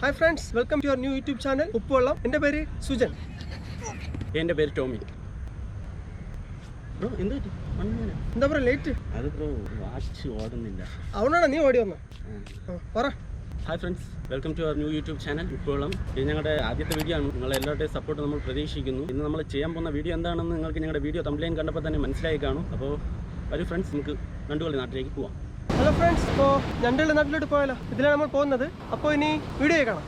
Hi friends welcome to your new YouTube channel Uppuvellam എന്റെ പേര് സുജൻ. എന്റെ പേര് ടോമി. ബ്രോ എന്ത് പറ്റി എന്താ പറയുക ലേറ്റ് അത് ബ്രോ വാച്ച് ഓടുന്നില്ല. അതുകൊണ്ടാണ് നീ ഓടി വന്നോ? പറ. Hi friends welcome to our new YouTube channel Uppuvellam ഇത് ഞങ്ങളുടെ ആദ്യത്തെ വീഡിയോ ആണ്. നിങ്ങൾ എല്ലാവരുടെയും സപ്പോർട്ട് നമ്മൾ പ്രതീക്ഷിക്കുന്നു. ഇന്ന് നമ്മൾ ചെയ്യാൻ പോകുന്ന വീഡിയോ എന്താണെന്ന് നിങ്ങൾക്ക് ഞങ്ങളുടെ വീഡിയോ തമ്പ്ലൈൻ കണ്ടപ്പോൾ തന്നെ മനസ്സിലായി കാണും. അപ്പോൾ വരും ഫ്രണ്ട്സ് നമുക്ക് രണ്ടുപള്ളി നാട്ടിലേക്ക് പോവാം. ഹലോ ഫ്രണ്ട്സ് ഇപ്പോൾ ഞണ്ടുകളുടെ നാട്ടിലോട്ട് പോയാലോ? ഇതിലാണ് നമ്മൾ പോകുന്നത്. അപ്പോൾ ഇനി വീഡിയോ കാണാം.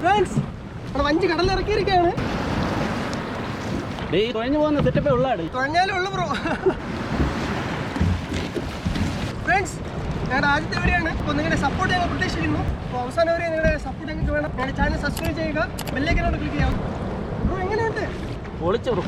ഫ്രണ്ട്സ് അവിടെ വഞ്ചി കടലിറക്കിയിരിക്കുകയാണ് ഡേയ് തുഴഞ്ഞു പോകുന്ന സെറ്റപ്പേ ഉള്ളാട് തുഴഞ്ഞാലും ഉള്ളു ബ്രോ ഫ്രണ്ട്സ് ഞങ്ങളുടെ ആദ്യത്തെ വരെയാണ് അപ്പോൾ നിങ്ങളുടെ സപ്പോർട്ട് ഞങ്ങൾ പ്രതീക്ഷിക്കുന്നു. അപ്പോൾ അവസാനം വരെ നിങ്ങളുടെ സപ്പോർട്ട് ഞങ്ങൾക്ക് വേണം. ഞങ്ങളുടെ ചാനൽ സബ്സ്ക്രൈബ് ചെയ്യുക ബെല്ലേക്കിനോട് ക്ലിക്ക് ചെയ്യാം. ബ്രോ എങ്ങനെയുണ്ട്? പൊളിച്ചു ബ്രോ.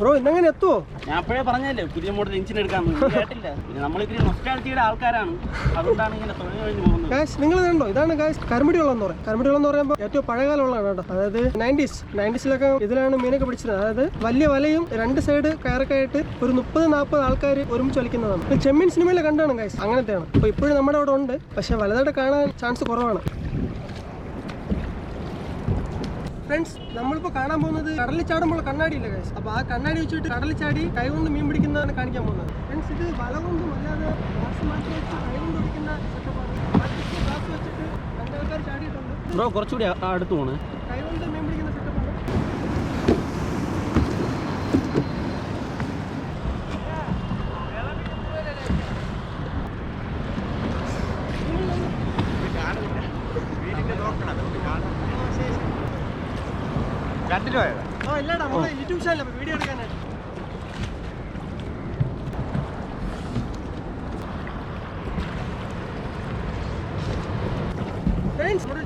ബ്രോ ഇന്നെങ്ങനെ എത്തുമോ ഞാൻ അപ്പോഴേ പറഞ്ഞല്ലേ പുതിയ മോഡൽ എഞ്ചിൻ എടുക്കാമെന്ന് നീ കേട്ടില്ല? പിന്നെ നമ്മളിത്തിരി നൊസ്റ്റാലിറ്റിയുടെ ആൾക്കാരാണ്. അതുകൊണ്ടാണ് ഇങ്ങനെ കഴിഞ്ഞ് പോകുന്നത്. ഗായ്സ് നിങ്ങൾ കണ്ടോ? ഇതാണ് ഗായ്സ് കരുമടി വെള്ളം എന്ന് പറയും. കരുമടി വെള്ളം എന്ന് പറയുമ്പോൾ ഏറ്റവും പഴയകാല വെള്ളമാണ് കേട്ടോ. അതായത് നയന്റീസ് നയന്റീസിലൊക്കെ ഇതിലാണ് മീനൊക്കെ പിടിച്ചത് അതായത് വലിയ വലയും രണ്ട് സൈഡ് കയറൊക്കെ ആയിട്ട് ഒരു മുപ്പത് നാൽപ്പത് ആൾക്കാർ ഒരുമിച്ച് വലിക്കുന്നതാണ് ചെമ്മീൻ സിനിമയിൽ കണ്ടാണ് ഗായ്സ് അങ്ങനത്തെയാണ്. അപ്പോൾ ഇപ്പോഴും നമ്മുടെ അവിടെ ഉണ്ട്. പക്ഷേ വലുതായിട്ട് കാണാൻ ചാൻസ് കുറവാണ്. ഫ്രണ്ട്സ് നമ്മളിപ്പോൾ കാണാൻ പോകുന്നത് കടലിൽ ചാടുമ്പോൾ കണ്ണാടി ഇല്ല ഗൈസ് അപ്പോൾ ആ കണ്ണാടി വെച്ചിട്ട് കടലിൽ ചാടി കൈ കൊണ്ട് മീൻ പിടിക്കുന്നതാണ് കാണിക്കാൻ പോകുന്നത്. ഫ്രണ്ട്സ് ഇത് വല കൊണ്ടും അല്ലാതെ ഗ്ലാസ് മാറ്റി വെച്ച് കൈ കൊണ്ട് പിടിക്കുന്ന സെറ്റപ്പാണ് ഗ്ലാസ് വെച്ചിട്ട് രണ്ടാൾക്കാർ ചാടിയിട്ടുണ്ട്. ബ്രോ കുറച്ചുകൂടി അടുത്ത് പോണ്. കൈ കൊണ്ട് മീൻ പിടിക്കുന്ന പോയത് ആ ഇല്ലടാ നമ്മുടെ യൂട്യൂബ് ചാനൽ വീഡിയോ എടുക്കാനായിട്ട്.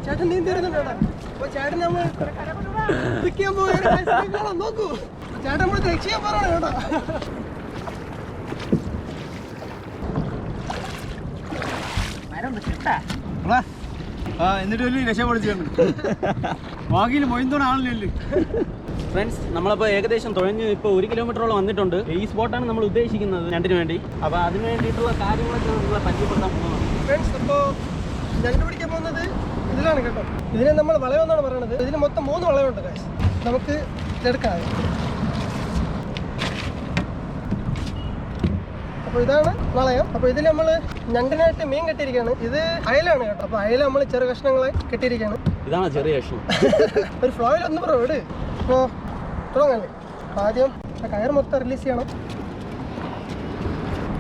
ചേട്ടൻ നീന്തി വരുന്നുണ്ട് കേട്ടോ. അപ്പോൾ ചേട്ടൻ നമ്മൾ പിക്കാൻ പോവുകയാണ്. നോക്കൂ. ചേട്ടൻ നമ്മൾ രക്ഷിക്കാൻ പറയണം കേട്ടോ. ആ എന്നിട്ട് വലിയ മൊയ്ന്തോണാണല്ലോ ഫ്രണ്ട്സ് നമ്മളിപ്പോ ഏകദേശം തുഴഞ്ഞ് ഇപ്പോൾ ഒരു കിലോമീറ്ററോളം വന്നിട്ടുണ്ട്. ഈ സ്പോട്ടാണ് നമ്മൾ ഉദ്ദേശിക്കുന്നത് രണ്ടിനു വേണ്ടി. അപ്പോൾ അതിന് വേണ്ടിയിട്ടുള്ള കാര്യങ്ങളൊക്കെ പരിചയപ്പെടുത്താൻ പോകുന്നത് ഫ്രണ്ട്സ് അപ്പോൾ ഞണ്ട് പിടിക്കാൻ പോകുന്നത്? ഇതിലാണ് കേട്ടോ. ഇതിനെ നമ്മൾ വളയെന്നാണ് പറയുന്നത് ഇതിന് മൊത്തം മൂന്ന് വളയമുണ്ട് guys. നമുക്ക് ഇതെടുക്കാം അപ്പോൾ ഇതാണ് വളയം. അപ്പോൾ ഇതിൽ നമ്മൾ ഞണ്ടിനായിട്ട് മീൻ കെട്ടിയിരിക്കുകയാണ്. ഇത് അയലാണ് കേട്ടോ. അപ്പൊ അയല നമ്മൾ ചെറു കഷ്ണങ്ങളെ കെട്ടിയിരിക്കുകയാണ്. ഇതാണ് ചെറിയ കഷ്ണം. ഒരു ഫ്ലോയിൽ ഒന്ന് പറ തുടങ്ങല്ലേ ആദ്യം കയർ മൊത്തം റിലീസ് ചെയ്യണം.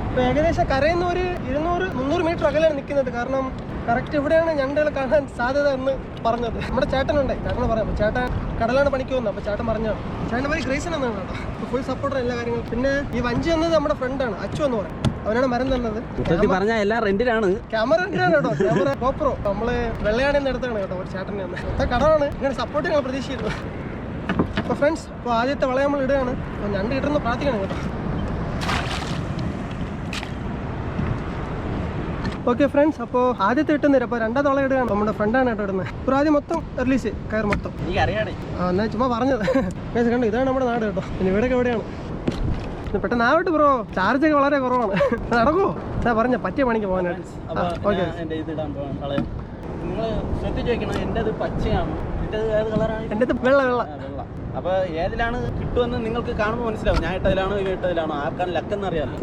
ഇപ്പൊ ഏകദേശം കരയിൽ നിന്ന് ഒരു ഇരുന്നൂറ് മുന്നൂറ് മീറ്റർ അകലാണ് നിൽക്കുന്നത് കാരണം കറക്റ്റ് ഇവിടെയാണ് ഞണ്ടുകൾ കാണാൻ സാധ്യത എന്ന് പറഞ്ഞത്. നമ്മുടെ ചേട്ടനുണ്ട് ചേട്ടനെ പറയാം. ചേട്ടൻ കടലാണ് പണിക്ക് പോകുന്നത്. അപ്പോൾ ചേട്ടൻ പറഞ്ഞാണ് ചേട്ടൻ പേര് ഗ്രേസൻ എന്നാണ് കേട്ടോ ഫുൾ സപ്പോർട്ടർ എല്ലാ കാര്യങ്ങളും. പിന്നെ ഈ വഞ്ചി എന്നത് നമ്മുടെ ഫ്രണ്ടാണ് അച്ചു എന്ന് പറയും. അവനാണ് മരം തന്നത്. മൊത്തത്തിൽ പറഞ്ഞാൽ എല്ലാം റെന്റിലാണ്. ക്യാമറ റെന്റിലാണ് കേട്ടോ. ക്യാമറ കോപ്രോ നമ്മൾ വെള്ളയാണെന്ന് എടുത്താണ് കേട്ടോ ഒരു ചേട്ടനെ തന്നെ മൊത്തം കടമാണ്. ഇങ്ങനെ സപ്പോർട്ട് ഞങ്ങൾ പ്രതീക്ഷിക്കുന്നു അപ്പോൾ ഫ്രണ്ട്സ് അപ്പോൾ ആദ്യത്തെ വള നമ്മൾ ഇടുകയാണ്. അപ്പോൾ ഞണ്ട് കിട്ടുന്ന പ്രാർത്ഥിക്കണം കേട്ടോ. ഓക്കെ ഫ്രണ്ട്സ് അപ്പോൾ ആദ്യത്തെ ഇട്ടുന്നില്ല അപ്പോൾ രണ്ടാം തവള ഇടുകയാണ്. നമ്മുടെ ഫ്രണ്ടാണ് കേട്ടോ ഇടുന്നത്. ഇപ്പോൾ ആദ്യം മൊത്തം റിലീസ് കയർ മൊത്തം. ആ എന്നാൽ ചുമ്മാ പറഞ്ഞത്. കണ്ടോ കണ്ടു? ഇതാണ് നമ്മുടെ നാട് കേട്ടോ. പിന്നെ ഇവിടെയൊക്കെ എവിടെയാണ്? ഇത് പെട്ടെന്ന് ആവട്ടെ ബ്രോ ചാർജ് ഒക്കെ വളരെ കുറവാണ്. നടക്കുമോ ഞാൻ പറഞ്ഞ പറ്റിയ പണിക്ക് പോകാനായിട്ട്. ഓക്കെ എന്റെ വെള്ള വെള്ള. അപ്പൊ ഏതിലാണ് കിട്ടുമെന്ന് നിങ്ങൾക്ക് കാണുമ്പോൾ മനസ്സിലാവും. ഞാൻ ഇട്ടതിലാണോ ഇവ ഇട്ടതിലാണോ ആർക്കാണ് ലക്കെന്ന് അറിയാമല്ലോ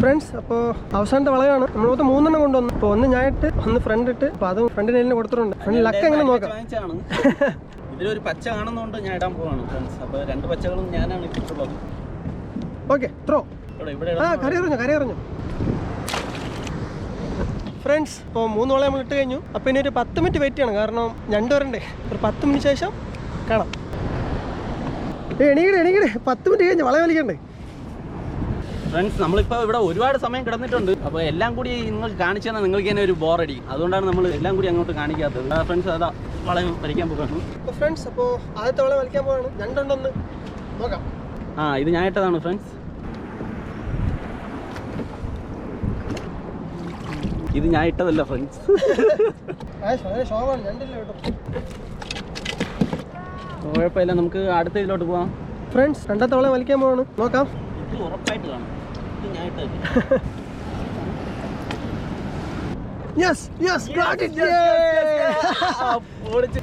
ഫ്രണ്ട്സ് അപ്പോൾ അവസാനത്തെ വളയാണ്. നമ്മൾ മൊത്തം മൂന്നെണ്ണം കൊണ്ടുവന്നു. അപ്പോൾ ഒന്ന് ഞാൻ ഇട്ട് ഒന്ന് ഫ്രണ്ട് ഇട്ട്. അപ്പോൾ അതും ഫ്രണ്ടിന് കൊടുത്തിട്ടുണ്ട്. ഫ്രണ്ട് ലക്ക് എങ്ങനെ നോക്കാം? ഇതിലൊരു പച്ച കാണുന്നതുകൊണ്ട് ഞാൻ ഇടാൻ പോവാണ് ഫ്രണ്ട്സ് അപ്പോൾ രണ്ട് പച്ചകളും ഞാനാണ് ഇട്ടിട്ടുള്ളത്. ഓക്കെ ത്രോ ഇവിടെ കറി കറി ഫ്രണ്ട്സ് ഇപ്പോൾ മൂന്ന് വളം നമ്മൾ ഇട്ട് കഴിഞ്ഞു. അപ്പോൾ ഇനി ഒരു പത്ത് മിനിറ്റ് വെയിറ്റ് ചെയ്യണം. കാരണം ഞണ്ട് വരണ്ടേ. ഒരു പത്ത് മിനിറ്റ് ശേഷം കാണാം. എണീക്കടെ എണീക്കടെ പത്ത് മിനിറ്റ് കഴിഞ്ഞ് വളം വലിക്കണ്ടേ? ഫ്രണ്ട്സ് നമ്മളിപ്പോൾ ഇവിടെ ഒരുപാട് സമയം കിടന്നിട്ടുണ്ട്. അപ്പോൾ എല്ലാം കൂടി നിങ്ങൾക്ക് കാണിച്ചു തന്നാൽ നിങ്ങൾക്ക് തന്നെ ഒരു ബോറടി അതുകൊണ്ടാണ് നമ്മൾ എല്ലാം കൂടി അങ്ങോട്ട് കാണിക്കാത്തത്. ഫ്രണ്ട്സ് അതാ. വളയം വലിക്കാൻ പോകുന്നു അപ്പോൾ ഫ്രണ്ട്സ് അപ്പോൾ ആദ്യത്തെ വളം വലിക്കാൻ പോവാണ്. രണ്ടുണ്ടെന്ന് നോക്കാം. ആ ഇത് ഞാൻ ഇട്ടതാണ് ഫ്രണ്ട്സ് ഇത് ഞാൻ ഇട്ടതല്ല ഫ്രണ്ട്സ് കുഴപ്പമില്ല നമുക്ക് അടുത്ത ഇതിലോട്ട് പോവാം. ഫ്രണ്ട്സ് രണ്ടാമത്തെ വളം വലിക്കാൻ പോവാണ്. നോക്കാം. ഇത് ഉറപ്പായിട്ട് കാണും. ഇത് ഞാൻ ഇട്ടതല്ല യെസ് യെസ്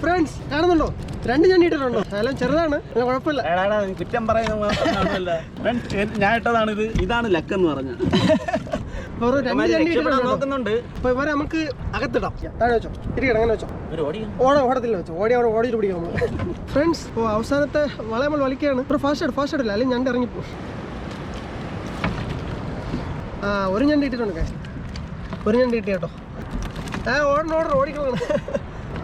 ഫ്രണ്ട്സ് കാണുന്നുണ്ടോ? രണ്ട് ഞണ്ടി ഇട്ടിട്ടുണ്ടോ? എല്ലാം ചെറുതാണ് അല്ല കുഴപ്പമില്ല. കുറ്റം പറയുന്ന ഞാൻ ഇട്ടതാണ് ഇത്. ഇതാണ് ലക്ക് എന്ന് പറഞ്ഞ വെറും രണ്ട് ഞണ്ടി രക്ഷപ്പെടാൻ നോക്കുന്നുണ്ട്. അപ്പൊ ഇവരെ നമുക്ക് അകത്തിടാം. താഴെ വെച്ചോ. ഇരിക്കണം അങ്ങനെ വെച്ചോ. ഓടി ഓടത്തില്ല വെച്ചോ. ഓടി അവിടെ ഓടിയിട്ട് പിടിക്കാം നമ്മൾ ഫ്രണ്ട്സ് അവസാനത്തെ വള നമ്മൾ വലിക്കുകയാണ്. ഒരു ഫാസ്റ്റ് ഫാസ്റ്റ് ആയിട്ടില്ല അല്ലെങ്കിൽ ഞണ്ട് ഇറങ്ങിപ്പോ ആ ഒരു ഞണ്ട് ഇട്ടിട്ടുണ്ട്. ഒരു ഞണ്ട് കിട്ടി കേട്ടോ. ആ ഓടണം ഓടണം ഓടിക്കണം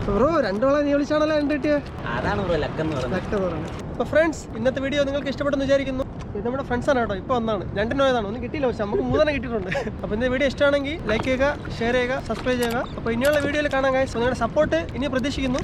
ബ്രോ രണ്ട് വള നീ വിളിച്ചാണല്ലോ ഞണ്ട് കിട്ടിയ? അതാണ് ബ്രോ ലക്ക് എന്ന് പറയുന്നത്. അപ്പോൾ ഫ്രണ്ട്സ് ഇന്നത്തെ വീഡിയോ നിങ്ങൾക്ക് ഇഷ്ടപ്പെട്ടെന്ന് വിചാരിക്കുന്നു. ഇത് നമ്മുടെ ഫ്രണ്ട്സ് ആണ് കേട്ടോ ഇപ്പോൾ വന്നാണ്. രണ്ടിന് പോയതാണ് ഒന്നും കിട്ടിയില്ല പക്ഷെ നമുക്ക് മൂന്നെണ്ണം കിട്ടിയിട്ടുണ്ട്. അപ്പോൾ ഇന്നത്തെ വീഡിയോ ഇഷ്ടമാണെങ്കിൽ ലൈക്ക് ചെയ്യുക ഷെയർ ചെയ്യുക സബ്സ്ക്രൈബ് ചെയ്യുക. അപ്പോൾ ഇനിയുള്ള വീഡിയോയിൽ കാണാൻ കാര്യം നിങ്ങളുടെ സപ്പോർട്ട് ഇനി പ്രതീക്ഷിക്കുന്നു.